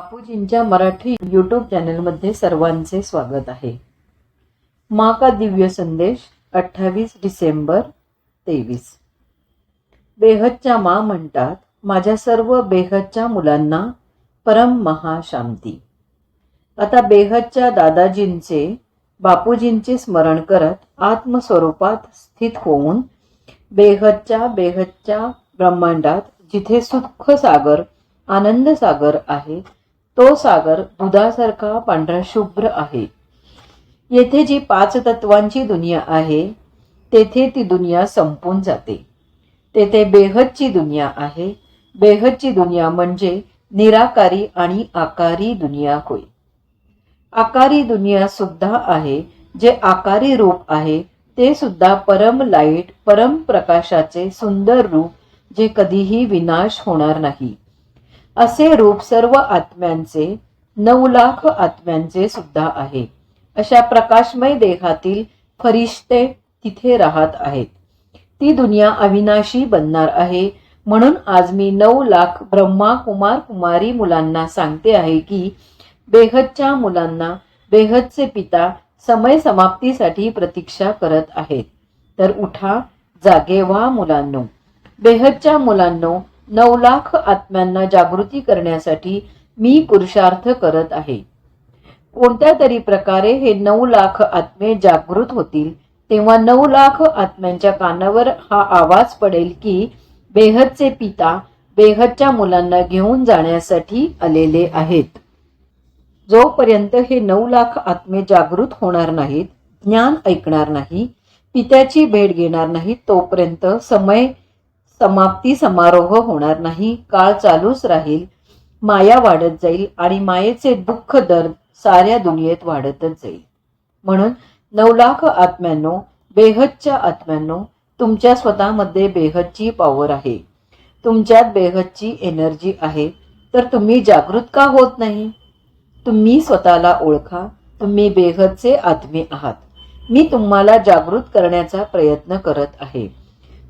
बापूजींच्या मराठी यूट्यूब चॅनलमध्ये सर्वांचे स्वागत आहे. मा का दिव्य संदेश अठ्ठावीस डिसेंबर तेवीस. बेहदच्या मा म्हणतात माझ्या सर्व बेहदच्या मुलांना परम महाशांती. आता बेहदच्या दादाजींचे बापूजींचे स्मरण करत आत्मस्वरूपात स्थित होऊन बेहदच्या बेहदच्या ब्रह्मांडात जिथे सुख सागर आनंद सागर आहे तो सागर दुधासारखा पांढरा शुभ्र आहे. येथे जी पाच तत्वांची दुनिया आहे तेथे ती दुनिया संपून जाते. तेथे बेहदची दुनिया आहे. बेहदची दुनिया म्हणजे निराकारी आणि आकारी दुनिया होय. आकारी दुनिया सुद्धा आहे जे आकारी रूप आहे ते सुद्धा परम लाइट परम प्रकाशाचे सुंदर रूप जे कधीही विनाश होणार नाही. असे रूप सर्व आत्म्यांचे नऊ लाख आत्म्यांचे सुद्धा आहे. अशा प्रकाशमय देहातील फरिश्ते तिथे राहत आहेत. ती दुनिया अविनाशी बनणार आहे. म्हणून आज मी नऊ लाख ब्रह्मा कुमार कुमारी मुलांना सांगते आहे की बेहदच्या मुलांना बेहदचे पिता समय समाप्तीसाठी प्रतीक्षा करत आहेत. तर उठा जागे व्हा मुलांनो. बेहदच्या मुलांनो नऊ लाख आत्म्यांना जागृती करण्यासाठी मी पुरुषार्थ करत आहे. कोणत्या तरी प्रकारे हे नऊ लाख आत्मे जागृत होतील तेव्हा नऊ लाख आत्म्यांच्या कानावर हा आवाज पडेल की बेहदचे पिता बेहदच्या मुलांना घेऊन जाण्यासाठी आलेले आहेत. जोपर्यंत हे नऊ लाख आत्मे जागृत होणार नाहीत ज्ञान ऐकणार नाही पित्याची भेट घेणार नाही तोपर्यंत समय समाप्ती समारोह होणार नाही. काळ चालूच राहील. माया वाढत जाईल आणि मायेचे दुःख दर साऱ्या दुनियेत वाढतच जाईल. म्हणून नऊ लाख आत्म्यांनो बेहदच्या आत्म्यांनो तुमच्या स्वतःमध्ये बेहदची पॉवर आहे. तुमच्यात बेहदची एनर्जी आहे. तर तुम्ही जागृत का होत नाही? तुम्ही स्वतःला ओळखा. तुम्ही बेहदचे आत्मे आहात. मी तुम्हाला जागृत करण्याचा प्रयत्न करत आहे.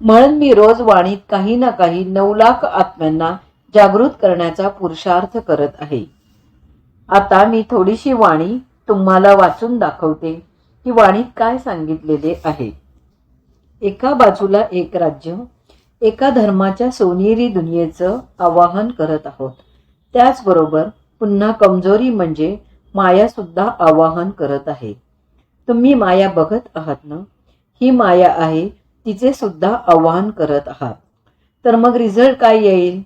म्हणून मी रोज वाणीत काही ना काही नऊ लाख आत्म्यांना जागृत करण्याचा पुरुषार्थ करत आहे. आता मी थोडीशी वाणी तुम्हाला वाचून दाखवते की वाणीत काय सांगितलेले आहे. एका बाजूला एक राज्य एका धर्माच्या सोनेरी दुनियेचं आवाहन करत आहोत. त्याचबरोबर पुन्हा कमजोरी म्हणजे मायासुद्धा आवाहन करत आहे. तुम्ही माया बघत आहात ना? ही माया आहे तिचे सुद्धा आव्हान करत आहात. तर मग रिझल्ट काय येईल?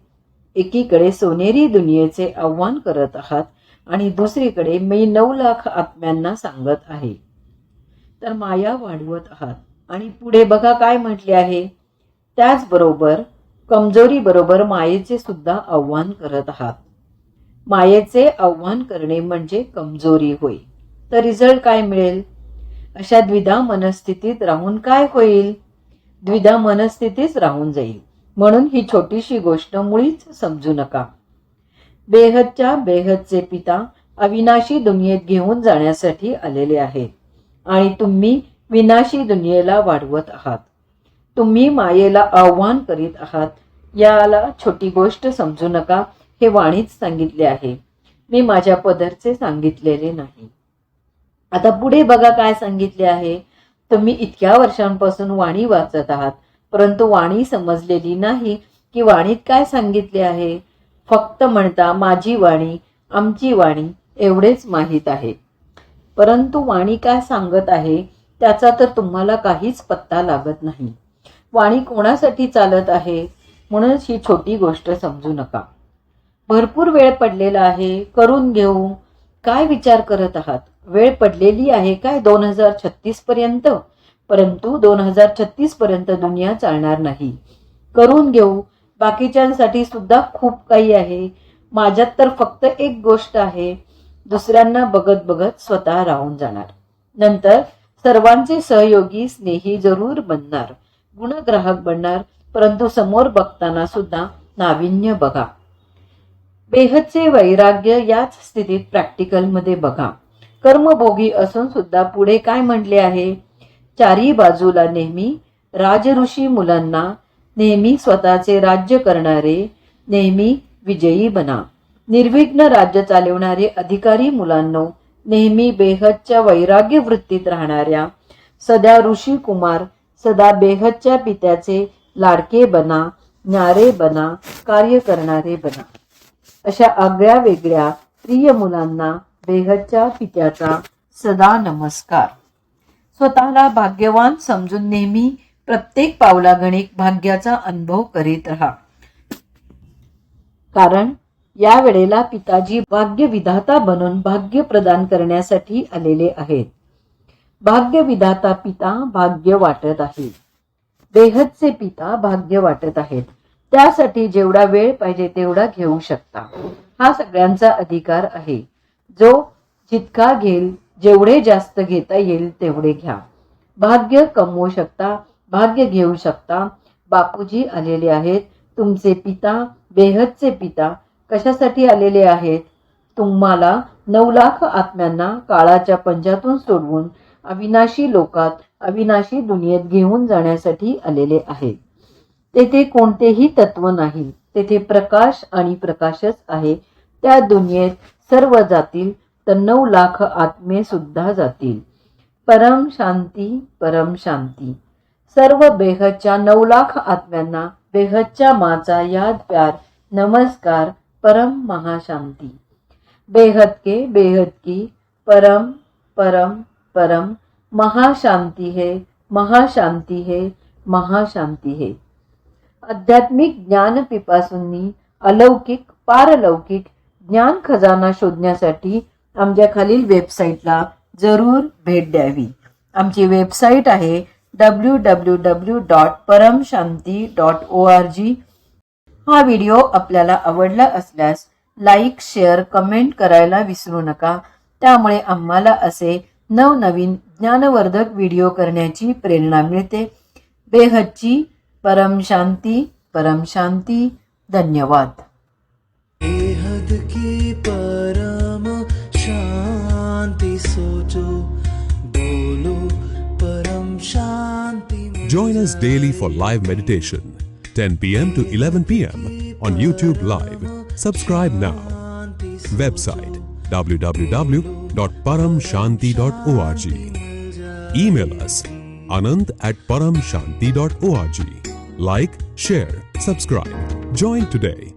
एकीकडे सोनेरी दुनियेचे आव्हान करत आहात आणि दुसरीकडे मी नऊ लाख आत्म्यांना सांगत आहे. तर माया वाढवत आहात. आणि पुढे बघा काय म्हटले आहे? त्याचबरोबर कमजोरी बरोबर मायेचे सुद्धा आव्हान करत आहात. मायेचे आव्हान करणे म्हणजे कमजोरी होय. तर रिझल्ट काय मिळेल? अशा द्विधा मनस्थितीत राहून काय होईल? द्विधा मनस्थितीच राहून जाईल. म्हणून ही छोटीशी गोष्ट मुळीच समजू नका. बेहदच्या बेहदचे पिता अविनाशी दुनियेत घेऊन जाण्यासाठी आलेले आहेत. आणि तुम्ही विनाशी दुनियेला वाढवत आहात. तुम्ही मायेला आव्हान करीत आहात. याला छोटी गोष्ट समजू नका हे वाणीच सांगितले आहे. मी माझ्या पदरचे सांगितलेले नाही. आता पुढे बघा काय सांगितले आहे. तुम्ही इतक्या वर्षांपासून वाणी वाचत आहात परंतु वाणी समजलेली नाही की वाणीत काय सांगितले आहे? फक्त म्हणता माझी वाणी आमची वाणी एवढेच माहीत आहे. परंतु वाणी काय सांगत आहे त्याचा तर तुम्हाला काहीच पत्ता लागत नाही. वाणी कोणासाठी चालत आहे? म्हणूनच ही छोटी गोष्ट समजू नका. भरपूर वेळ पडलेला आहे करून घेऊ. काय विचार करत आहात? वेळ पडलेली आहे काय दोन हजार छत्तीस पर्यंत? परंतु दोन हजार छत्तीस पर्यंत दुनिया चालणार नाही. करून घेऊ. बाकीच्यांसाठी सुद्धा खूप काही आहे. माझ्यात तर फक्त एक गोष्ट आहे. दुसऱ्यांना बघत बघत स्वतः राहून जाणार. नंतर सर्वांचे सहयोगी स्नेही जरूर बनणार. गुणग्राहक बनणार. परंतु समोर बघताना सुद्धा नाविन्य बघा. बेहदचे वैराग्य याच स्थितीत प्रॅक्टिकलमध्ये बघा. कर्मभोगी असून सुद्धा पुढे काय म्हटले आहे? चारी बाजूला नेहमी राजऋषी मुलांना नेहमी स्वतःचे राज्य करणारे नेहमी विजयी बना. निर्विघ्न राज्य चालवणारे अधिकारी मुलांनो नेहमी बेहदच्या वैराग्य वृत्तीत राहणाऱ्या सदा ऋषी कुमार सदा बेहदच्या पित्याचे लाडके बना न्यारे बना कार्य करणारे बना. अशा आगळ्या वेगळ्या प्रिय मुलांना बेहदच्या पित्याचा सदा नमस्कार. स्वतःला भाग्यवान समजून नेहमी प्रत्येक पावलागणिक भाग्याचा अनुभव करीत राहा. कारण या वेळेला पिताजी भाग्य विधाता बनून भाग्य प्रदान करण्यासाठी आलेले आहेत. भाग्य विधाता पिता भाग्य वाटत आहे बेहदचे पिता भाग्य वाटत आहेत. त्यासाठी जेवढा वेळ पाहिजे तेवढा घेऊ शकता. हा सगळ्यांचा अधिकार आहे. जो जितका घेईल जेवढे जास्त घेता येईल तेवढे घ्या. भाग्य कमवू शकता भाग्य घेऊ शकता. बापूजी आलेले आहेत. तुमचे पिता बेहदचे पिता कशासाठी आलेले आहेत? तुम्हाला नऊ लाख आत्म्यांना काळाच्या पंजातून सोडवून अविनाशी लोकात अविनाशी दुनियेत घेऊन जाण्यासाठी आलेले आहेत. तेथे कोणतेही तत्व नाही. तेथे प्रकाश आणि प्रकाशच आहे. त्या दुनियेत सर्व जातील तर नऊ लाख आत्मे सुद्धा जातील. परम शांती परम शांती. सर्व बेहदच्या नऊ लाख आत्म्यांना बेहदच्या माचा याद प्यार नमस्कार परम महाशांती. बेहद के बेहद की परम परम परम. महाशांती है महाशांती है महाशांती है. आध्यात्मिक ज्ञान पिपासूंनी अलौकिक पारलौकिक ज्ञान खजाना शोधण्यासाठी आमच्या खालील वेबसाईटला जरूर भेट द्यावी. आमची वेबसाईट आहे W W W dot Paramshanti dot O R G हा व्हिडिओ आपल्याला आवडला असल्यास लाईक शेअर कमेंट करायला विसरू नका. त्यामुळे आम्हाला असे नवनवीन ज्ञानवर्धक व्हिडिओ करण्याची प्रेरणा मिळते. बेहदची परम शांती परम शांती धन्यवाद बेहद की परम शांति सोचो बोलो परम शांति में Join us daily for live meditation, 10 p.m. to 11 p.m. on YouTube Live. Subscribe now. Website www.paramshanti.org. Email us anant at paramshanti.org. like, share, subscribe. Join today.